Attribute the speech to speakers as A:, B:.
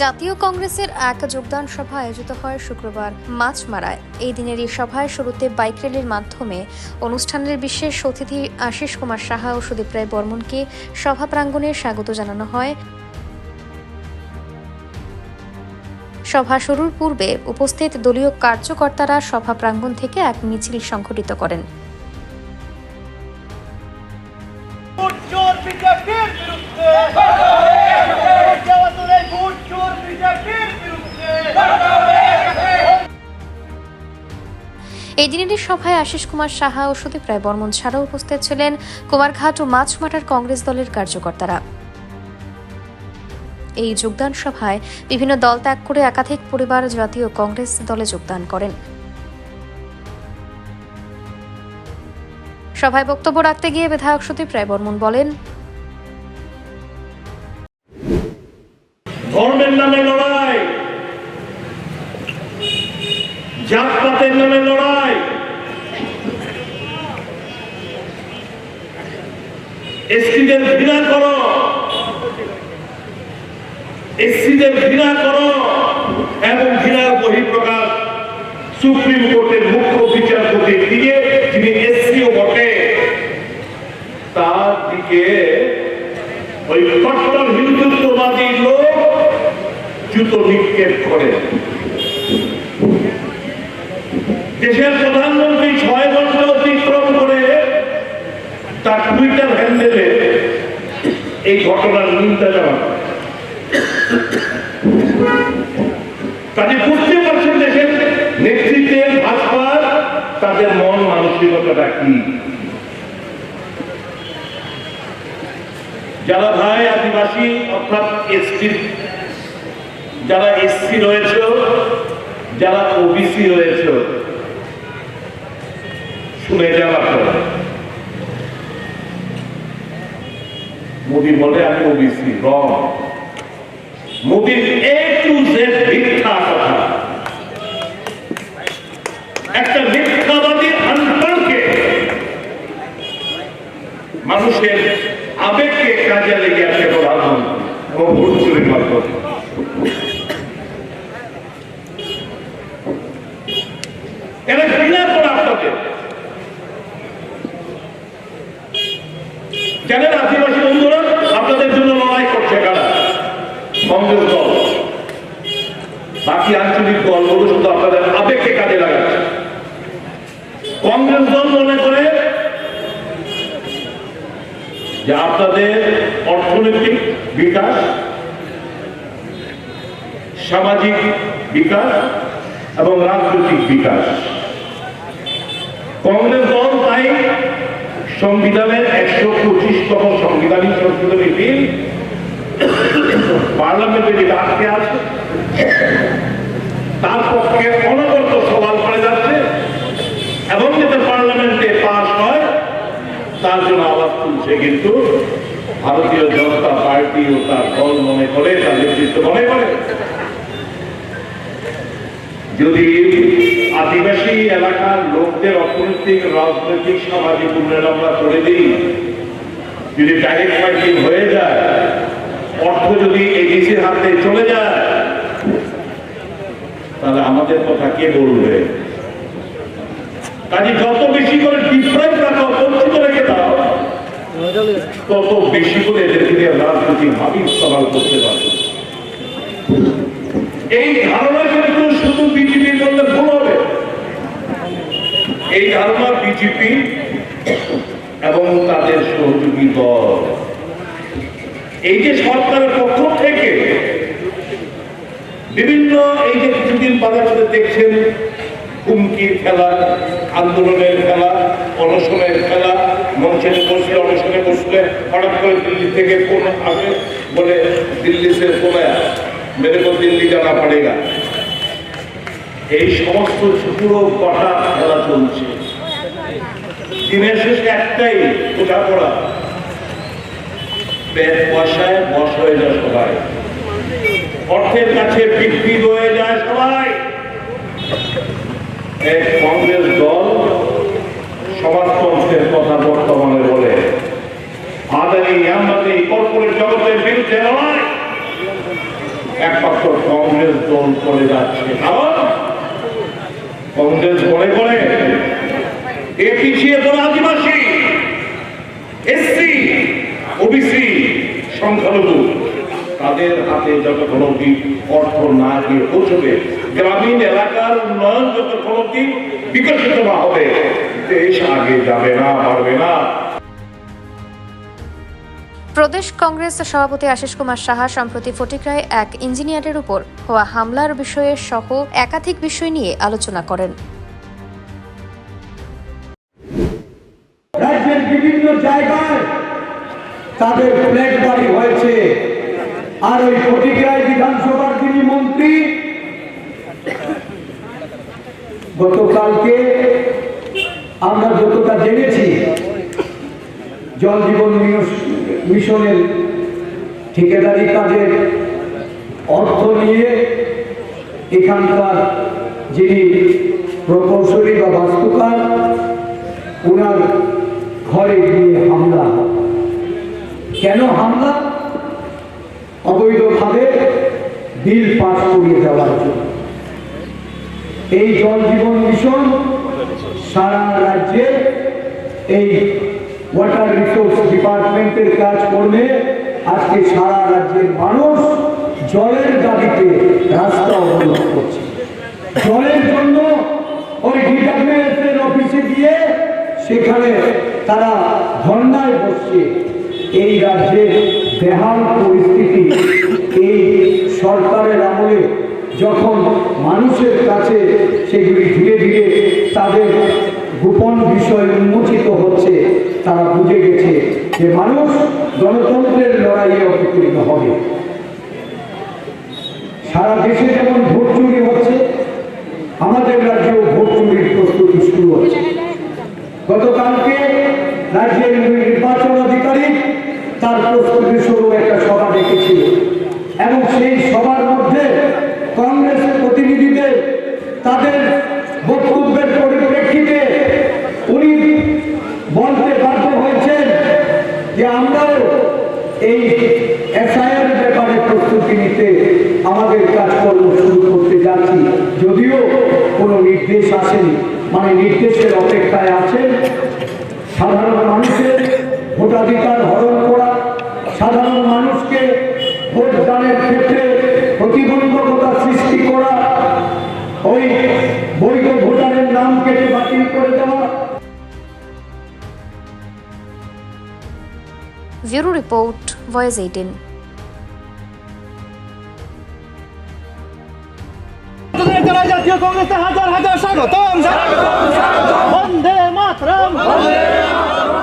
A: জাতীয় কংগ্রেসের এক যোগদান সভা আয়োজিত হয় শুক্রবার মাছমারায়। এই দিনের এই সভায় শুরুতে বাইক র্যালির মাধ্যমে অনুষ্ঠানের বিশেষ অতিথি আশিস কুমার সাহা ও সুদীপ রায় বর্মনকে সভা প্রাঙ্গণে স্বাগত জানানো হয়। সভা শুরুর পূর্বে উপস্থিত দলীয় কার্যকর্তারা সভা প্রাঙ্গণ থেকে এক মিছিল সংঘটিত করেন। এই দিনের সভায় আশিস কুমার সাহা ও সুদীপ রায় বর্মন ছাড়াও উপস্থিত ছিলেন কুমারঘাট ও মাছমাটার কংগ্রেস দলের কার্যকর্তারা। এই যোগদান সভায় বিভিন্ন দল ত্যাগ করে একাধিক পরিবার জাতীয় কংগ্রেস দলে যোগদান করেন। সভায় বক্তব্য রাখতে গিয়ে বিধায়ক সুদীপ রায় বর্মন বলেন,
B: ধর্মের নামে লড়াই জাতপাতের নামে লড়াই। এসটিদের ঘৃণা করো। এসসিদের ঘৃণা করো এবং ঘৃণার বহিঃপ্রকাশ সুপ্রিম কোর্টের মুখ্য বিচারপতি দিয়ে যিনি এসসিও বটে, তার দিকে ওই কট্টর হিন্দুত্ববাদী লোক জুতো নিক্ষেপ করে। ঘটনার নিন্দা জানান। বুঝতে পারছেন ভাজপার তাদের মন মানসিকতাটা কি? যারা ভাই আদিবাসী, অর্থাৎ এসটি যারা এসসি রয়েছে, যারা ওবিসি রয়েছে, শুনে যাওয়া মোদী বলে আমি ওবিসি রং। মোদীর এ টু জেড মিথ্যা কথা একটা মিথ্যাবাদী আনপানকে মানুষের আবেগকে কাজে লেগে আছে প্রধানমন্ত্রী এবং ভোট চুরি মারফত এরা ঘৃণা করে আপনাদের জানেন আদিবাসী বন্ধুরা আপনাদের জন্য লড়াই করছে কারা কংগ্রেস দল বাকি আঞ্চলিক দলগুলো শুধু আপনাদের আবেগকে কাজে লাগাচ্ছে। কংগ্রেস দল মনে করে যে আপনাদের অর্থনৈতিক বিকাশ, সামাজিক বিকাশ এবং রাজনৈতিক বিকাশ। কংগ্রেস দল তাই সংবিধানের একশো পঁচিশতম সাংবিধানিক সংশোধনী বিল, পার্লামেন্টে যেটা আটকে আছে তার পক্ষে করে যাচ্ছে এবং যেটা পার্লামেন্টে পাশ হয়, তার জন্য আওয়াজ তুলছে কিন্তু ভারতীয় জনতা পার্টি ও তার দল মনে করে, তার নেতৃত্ব মনে করে। যদি আদিবাসী এলাকার লোকদের অর্থনৈতিক, রাজনৈতিক, সামাজিক উন্নয়ন আমরা করে দিই, যদি ডাইরেক্ট ফাইটিং হয়ে যায়, অর্থ যদি এডিসির হাতে চলে যায় তাহলে আমাদের কথা কে বলবে? কাজে যত বেশি করে রাখা দাও। তত বেশি করে এদেরকে করতে পারবে এই ধারণা কিন্তু শুধু মধ্যে ভুল হবে। এই ধারণা বিজেপি এবং তাদের সহযোগী দল। এই যে সরকারের পক্ষ থেকে বিভিন্ন কিছুদিন বাদে বাদে দেখছেন হুমকির খেলা, আন্দোলনের খেলা, অনশনের খেলা মঞ্চে বসলে অনশনে বসলে হঠাৎ করে দিল্লি থেকে ফোন আসে, বলে দিল্লি সে ফোন মেরে কো দিল্লি জানা পড়েগা এই সমস্ত পুরো কটা খেলা চলছে। দিনের শেষে একটাই বোঝাপড়া পেট পয়সায় বস হয়ে যায় সবাই। অর্থের কাছে বিক্রি হয়ে যায় সবাই। এক কংগ্রেস দল সমাজতন্ত্রের কথা বর্তমানে বলে। আদানি আম্বানি কর্পোরেট জগতের বিরুদ্ধে লড়াই। একমাত্র কংগ্রেস দল করে যাচ্ছে কংগ্রেস মনে করে এ পিছিয়ে পড়া আদিবাসী, এসসি, ওবিসি, সংখ্যালঘু, তাদের হাতে যতক্ষণ অব্দি অর্থ না গিয়ে পৌঁছবে গ্রামীণ এলাকার উন্নয়ন যতক্ষণ অব্দি বিকশিত না হবে দেশ আগে যাবে না পারবে না।
A: প্রদেশ কংগ্রেস সভাপতি আশিস কুমার সাহা সম্প্রতি ফটিকরায় এক ইঞ্জিনিয়ারের উপর হওয়া হামলার বিষয়ে সহ একাধিক বিষয় নিয়ে আলোচনা করেন।
C: রাজ্যের বিভিন্ন জায়গায় তাদের ফ্ল্যাট বাড়ি হয়েছে। আর ওই ফটিকরায় বিধানসভার যিনি মন্ত্রী গতকালকে আমরা যতটা জেনেছি, জল জীবন মিশ- মিশনের ঠিকাদারি কাজের অর্থ নিয়ে এখানকার যিনি প্রকৌশলী বা বাস্তুকার ওনার ঘরে গিয়ে হামলা কেন হামলা? অবৈধভাবে বিল পাস করিয়ে দেওয়ার জন্য। এই জল জীবন মিশন সারা রাজ্যে এই ওয়াটার রিসোর্স ডিপার্টমেন্টের কাজ করবে আজকে সারা রাজ্যের মানুষ জলের দাবিতে রাস্তা অবলম্বন করছে। জলের জন্য ওই এর অফিসে গিয়ে সেখানে তারা ধর্নায় বসছে। এই রাজ্যের বেহাল পরিস্থিতি এই সরকারের আমলে যখন মানুষের কাছে সেগুলি ধীরে ধীরে তাদের গোপন বিষয় উন্মোচিত হচ্ছে, তারা বুঝে গেছে যে মানুষ গণতন্ত্রের লড়াইয়ে অবতীর্ণ হবে। সারা দেশে যেমন ভোট চুরি হচ্ছে, আমাদের রাজ্যেও ভোট চুরির প্রস্তুতি শুরু হচ্ছে। গতকালকে রাজ্যের নির্বাচন অধিকারী তার প্রস্তুতি শুরু একটা সভা ডেকেছিল এবং সেই সভার এই এসআইআর ব্যাপারে প্রস্তুতি নিতে আমাদের কাজকর্ম শুরু করতে যাচ্ছি। যদিও কোনো নির্দেশ আসেনি মানে নির্দেশের অপেক্ষায় আছে সাধারণ মানুষের ভোটাধিকার হরণ
A: ব্যুরো রিপোর্ট ভয়েস এইটিন
D: জাতীয় কংগ্রেসে হাজার হাজার স্বাগতম। বন্দে মাতরম।